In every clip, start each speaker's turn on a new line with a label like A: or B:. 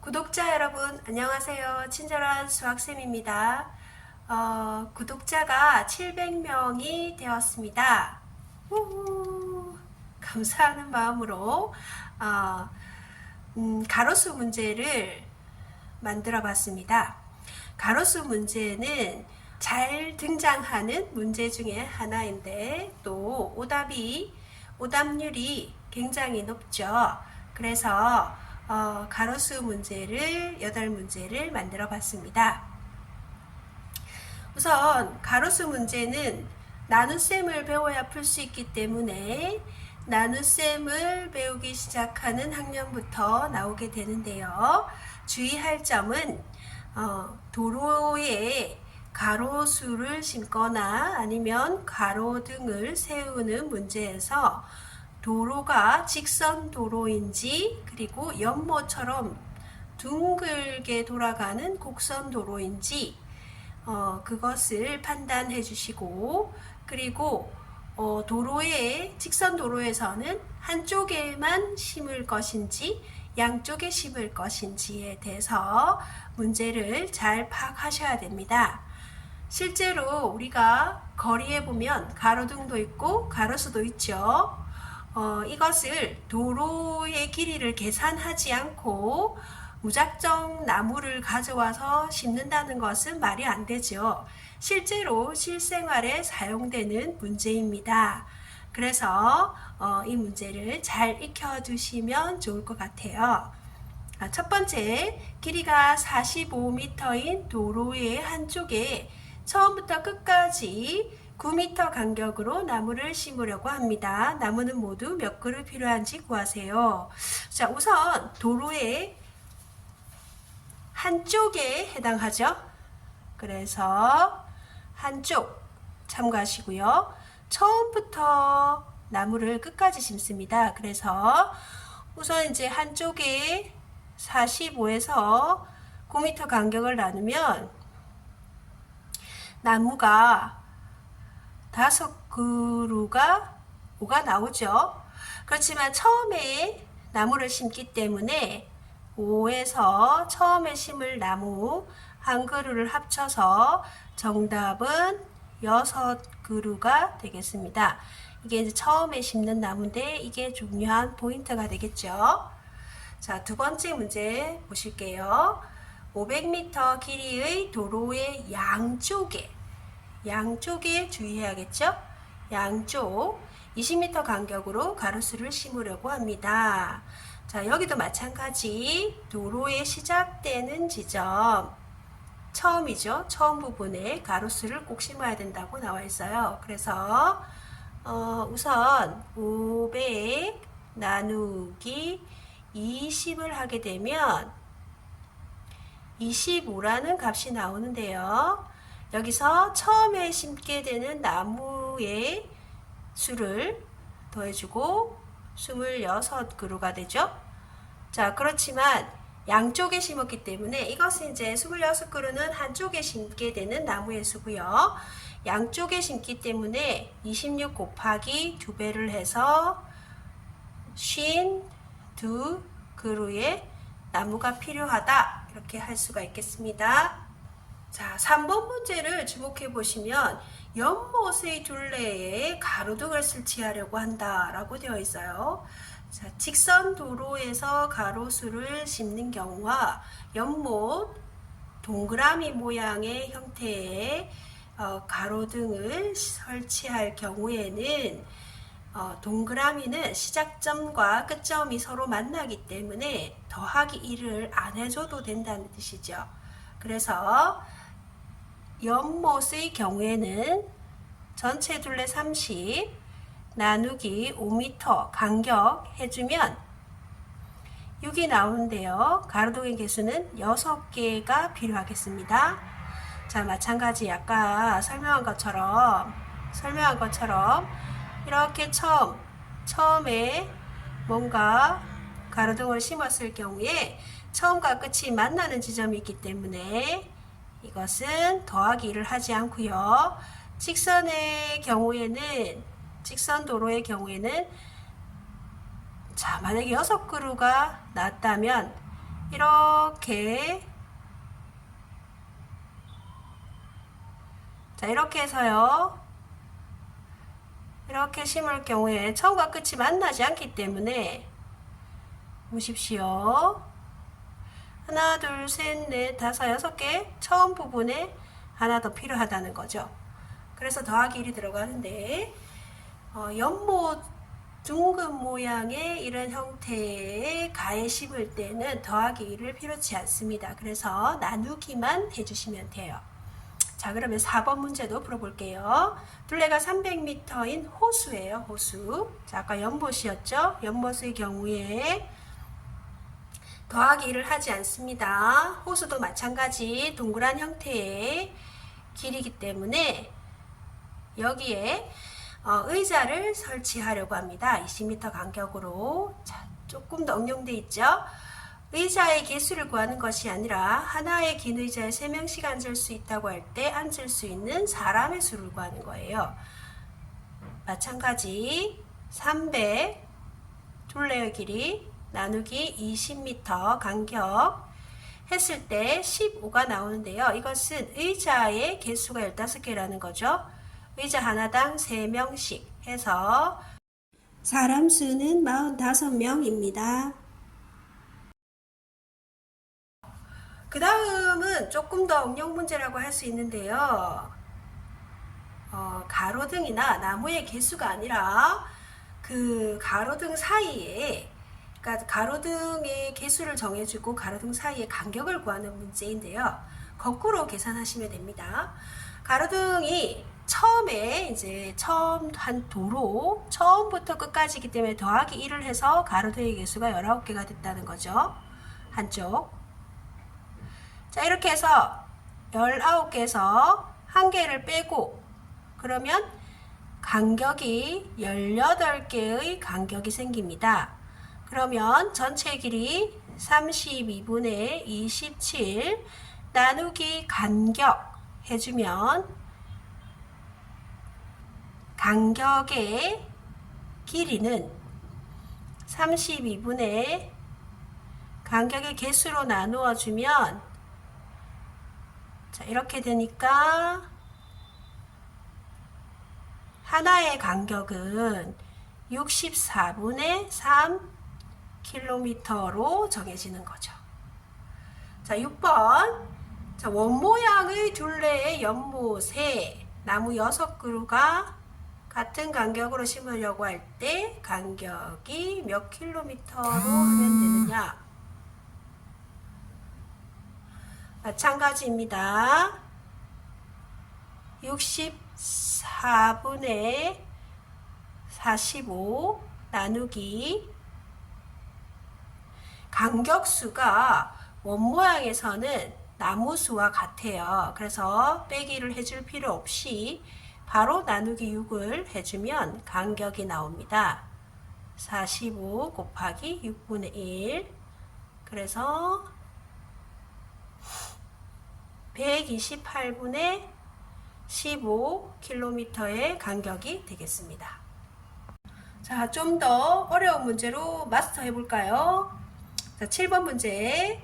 A: 구독자 여러분 안녕하세요. 친절한 수학쌤입니다. 어, 구독자가 700명이 되었습니다. 우후, 감사하는 마음으로 어, 음, 가로수 문제를 만들어 봤습니다. 가로수 문제는 잘 등장하는 문제 중에 하나인데 또 오답이 오답률이 굉장히 높죠. 그래서 어, 가로수 문제를 여덟 문제를 만들어 봤습니다. 우선 가로수 문제는 나눗셈을 배워야 풀 수 있기 때문에 나눗셈을 배우기 시작하는 학년부터 나오게 되는데요. 주의할 점은 어, 도로에 가로수를 심거나 아니면 가로등을 세우는 문제에서 도로가 직선 도로인지 그리고 연모처럼 둥글게 돌아가는 곡선 도로인지 어, 그것을 판단해 주시고 그리고 어, 도로에 직선 도로에서는 한쪽에만 심을 것인지 양쪽에 심을 것인지에 대해서 문제를 잘 파악하셔야 됩니다. 실제로 우리가 거리에 보면 가로등도 있고 가로수도 있죠. 어, 이것을 도로의 길이를 계산하지 않고 무작정 나무를 가져와서 심는다는 것은 말이 안 되죠. 실제로 실생활에 사용되는 문제입니다. 그래서 어, 이 문제를 잘 익혀두시면 좋을 것 같아요. 아, 첫 번째, 길이가 45m인 도로의 한쪽에 처음부터 끝까지 9m 간격으로 나무를 심으려고 합니다. 나무는 모두 몇 그루 필요한지 구하세요. 자, 우선 도로의 한쪽에 해당하죠. 그래서 한쪽 참고하시고요. 처음부터 나무를 끝까지 심습니다. 그래서 우선 이제 한쪽에 45에서 9m 간격을 나누면 나무가 다섯 그루가 5가 나오죠. 그렇지만 처음에 나무를 심기 때문에 5에서 처음에 심을 나무 한 그루를 합쳐서 정답은 6그루가 되겠습니다. 이게 이제 처음에 심는 나무인데 이게 중요한 포인트가 되겠죠. 자, 두 번째 문제 보실게요. 500m 길이의 도로의 양쪽에 양쪽에 주의해야겠죠? 양쪽 20m 간격으로 가로수를 심으려고 합니다. 자, 여기도 마찬가지 도로의 시작되는 지점 처음이죠. 처음 부분에 가로수를 꼭 심어야 된다고 나와 있어요. 그래서 어, 우선 500 나누기 20을 하게 되면 25라는 gat이 나오는데요. 여기서 처음에 심게 되는 나무의 수를 더해주고 26그루가 되죠. 자, 그렇지만 양쪽에 심었기 때문에 이것은 이제 26그루는 한쪽에 심게 되는 나무의 수고요. 양쪽에 심기 때문에 26 곱하기 2배를 해서 52그루의 나무가 필요하다. 이렇게 할 수가 있겠습니다. 자, 3번 문제를 주목해 보시면 연못의 둘레에 가로등을 설치하려고 한다라고 되어 있어요. 자, 직선 도로에서 가로수를 심는 경우와 연못 동그라미 모양의 형태의 어, 가로등을 설치할 경우에는 어, 동그라미는 시작점과 끝점이 서로 만나기 때문에 더하기 1을 안 해줘도 된다는 뜻이죠. 그래서 연못의 경우에는 전체 둘레 30 나누기 5m 간격 해주면 6이 나오는데요. 가로등의 개수는 6개가 필요하겠습니다. 자, 마찬가지 아까 설명한 것처럼 설명한 것처럼 이렇게 처음 처음에 뭔가 가로등을 심었을 경우에 처음과 끝이 만나는 지점이 있기 때문에 이것은 더하기를 하지 않고요. 직선의 경우에는 직선 도로의 경우에는 자 만약에 여섯 그루가 났다면 이렇게 자 이렇게 해서요 이렇게 심을 경우에 처음과 끝이 만나지 않기 때문에 보십시오 하나 둘 셋 넷 다섯 여섯 개 처음 부분에 하나 더 필요하다는 거죠 그래서 더하기 1이 들어가는데 어, 연못 둥근 모양의 이런 형태의 가에 심을 때는 더하기 1을 필요치 않습니다. 그래서 나누기만 해주시면 돼요. 자 그러면 4번 문제도 풀어볼게요. 둘레가 300m인 호수예요. 호수. 자 아까 연못이었죠. 연못의 경우에 더하기 1을 하지 않습니다. 호수도 마찬가지 동그란 형태의 길이기 때문에 여기에 어, 의자를 설치하려고 합니다. 20m 간격으로. 자, 조금 더 응용돼 있죠? 의자의 개수를 구하는 것이 아니라 하나의 긴 의자에 3명씩 앉을 수 있다고 할 때 앉을 수 있는 사람의 수를 구하는 거예요. 마찬가지 300 둘레의 길이 나누기 20m 간격 했을 때 15가 나오는데요. 이것은 의자의 개수가 15개라는 거죠. 의자 하나당 3명씩 해서 사람 수는 45명입니다. 그 다음은 조금 더 응용 문제라고 할 수 있는데요. 어, 가로등이나 나무의 개수가 아니라 그 가로등 사이에 그러니까 가로등의 개수를 정해주고 가로등 사이의 간격을 구하는 문제인데요. 거꾸로 계산하시면 됩니다. 가로등이 처음에 이제 처음 한 도로 처음부터 끝까지이기 때문에 더하기 1을 해서 가로등의 개수가 19개가 됐다는 거죠. 한쪽. 자, 이렇게 해서 19개에서 한 개를 빼고 그러면 간격이 18개의 간격이 생깁니다. 그러면 전체 길이 32분의 27 나누기 간격 해주면 간격의 길이는 32분의 간격의 개수로 나누어 주면 자 이렇게 되니까 하나의 간격은 64분의 3 킬로미터로 정해지는 거죠. 자, 6번. 자, 원 모양의 둘레의 연못에 나무 6그루가 같은 간격으로 심으려고 할 때 간격이 몇 킬로미터로 하면 되느냐? 마찬가지입니다. 64분의 45 나누기 간격수가 원모양에서는 나무수와 같아요. 그래서 빼기를 해줄 필요 없이 바로 나누기 6을 해주면 간격이 나옵니다. 45 곱하기 6분의 1 그래서 128분의 15km의 간격이 되겠습니다. 자, 좀 더 어려운 문제로 마스터 해 볼까요? 자, 7번 문제.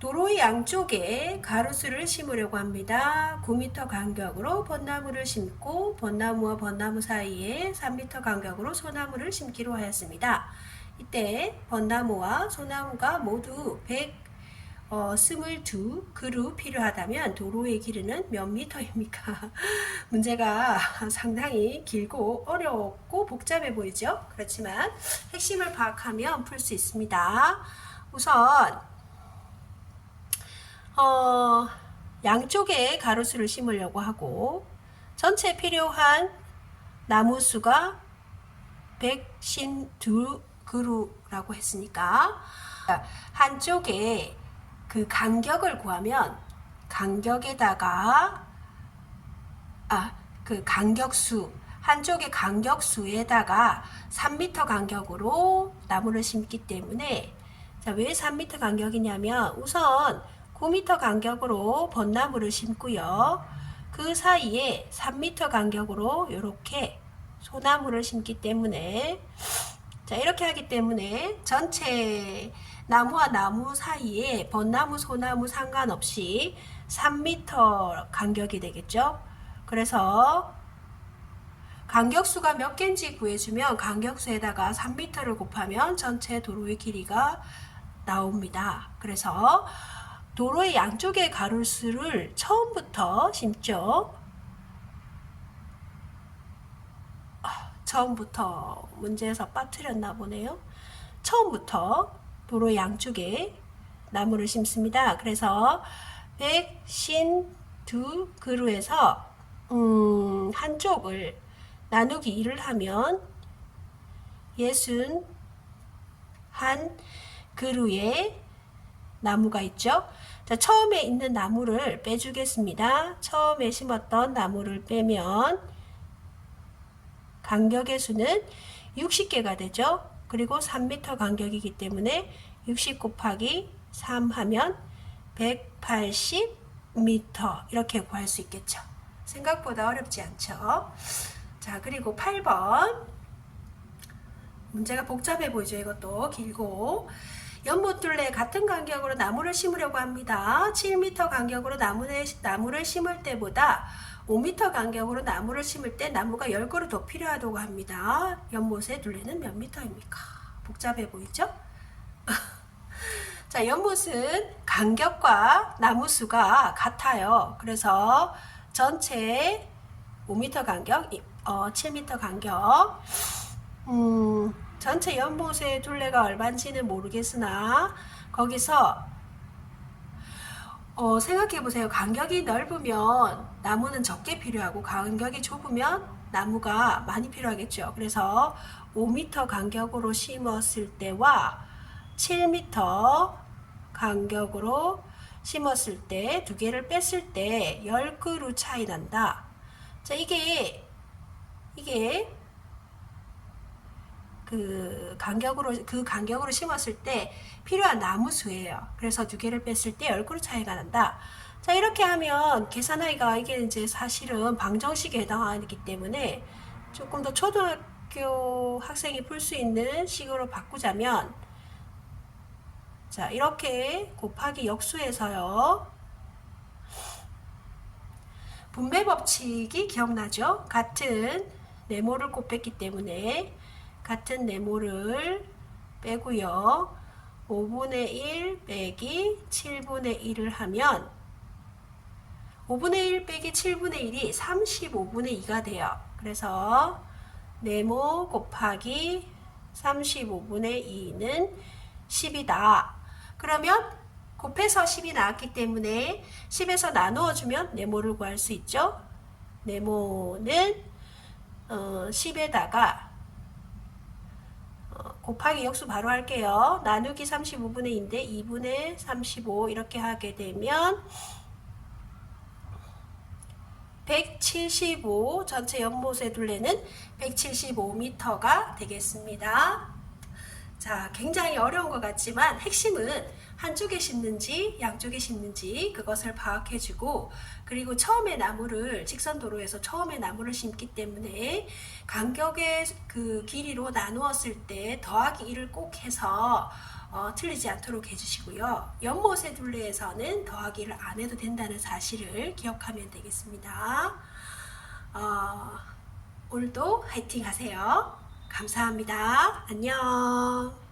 A: 도로의 양쪽에 가로수를 심으려고 합니다. 9m 간격으로 벚나무를 심고 벚나무와 벚나무 사이에 3m 간격으로 소나무를 심기로 하였습니다. 이때 벚나무와 소나무가 모두 122 그루 필요하다면 도로의 길이는 몇 미터입니까? 문제가 상당히 길고 어렵고 복잡해 보이죠? 그렇지만 핵심을 파악하면 풀 수 있습니다. 우선 어, 양쪽에 가로수를 심으려고 하고 전체 필요한 나무 수가 152그루라고 했으니까 한쪽에 그 간격을 구하면 간격에다가 아, 그 간격수 한쪽의 간격수에다가 3m 간격으로 나무를 심기 때문에 자, 왜 3m 간격이냐면 우선 9m 간격으로 벚나무를 심고요. 그 사이에 3m 간격으로 이렇게 소나무를 심기 때문에 자 이렇게 하기 때문에 전체 나무와 나무 사이에 벚나무, 소나무 상관없이 3m 간격이 되겠죠. 그래서 간격수가 몇 개인지 구해주면 간격수에다가 3m를 곱하면 전체 도로의 길이가 나옵니다. 그래서 도로의 양쪽의 가로수를 처음부터 심죠. 아, 처음부터 문제에서 빠뜨렸나 보네요. 처음부터 도로 양쪽에 나무를 심습니다. 그래서 152 그루에서 음, 한쪽을 나누기 2를 하면 예순 한 그루에 나무가 있죠. 자, 처음에 있는 나무를 빼주겠습니다. 처음에 심었던 나무를 빼면 간격의 수는 60개가 되죠. 그리고 3m 간격이기 때문에 60 곱하기 3 하면 180m 이렇게 구할 수 있겠죠. 생각보다 어렵지 않죠. 자, 그리고 8번. 문제가 복잡해 보이죠. 이것도 길고. 연못둘레 같은 간격으로 나무를 심으려고 합니다. 7m 간격으로 나무를, 심을 때보다 5m 간격으로 나무를 심을 때 나무가 10그루 더 필요하다고 합니다. 연못의 둘레는 몇 미터입니까? 복잡해 보이죠? 자, 연못은 간격과 나무 수가 같아요. 그래서 전체 5m 간격, 어, 7m 간격. 음, 전체 연못의 둘레가 얼마인지는 모르겠으나 거기서 어, 생각해 보세요. 간격이 넓으면 나무는 적게 필요하고 간격이 좁으면 나무가 많이 필요하겠죠. 그래서 5m 간격으로 심었을 때와 7m 간격으로 심었을 때 두 개를 뺐을 때 10그루 차이 난다. 자, 이게 이게 그 간격으로 그 간격으로 심었을 때 필요한 나무 수예요. 그래서 두 개를 뺐을 때 10그루 차이가 난다. 자, 이렇게 하면 계산하기가 이게 이제 사실은 방정식에 해당하기 때문에 조금 더 초등학교 학생이 풀 수 있는 식으로 바꾸자면 자, 이렇게 곱하기 역수에서요. 분배 법칙이 기억나죠? 같은 네모를 곱했기 때문에 같은 네모를 빼고요. 5분의 1 빼기 7분의 1을 하면 5분의 1 빼기 7분의 1이 35분의 2가 돼요. 그래서 네모 곱하기 35분의 2는 10이다. 그러면 곱해서 10이 나왔기 때문에 10에서 나누어 주면 네모를 구할 수 있죠. 네모는 어, 10에다가 어, 곱하기 역수 바로 할게요. 나누기 35분의 2인데 2분의 35 이렇게 하게 되면 175 전체 연못의 둘레는 175m가 되겠습니다. 자, 굉장히 어려운 것 같지만 핵심은 한쪽에 심는지 양쪽에 심는지 그것을 파악해주고 그리고 처음에 나무를 직선 도로에서 처음에 나무를 심기 때문에 간격의 그 길이로 나누었을 때 더하기 1을 꼭 해서 어, 틀리지 않도록 해주시고요. 연못의 둘레에서는 더하기를 안 해도 된다는 사실을 기억하면 되겠습니다. 어, 오늘도 화이팅 하세요. 감사합니다. 안녕.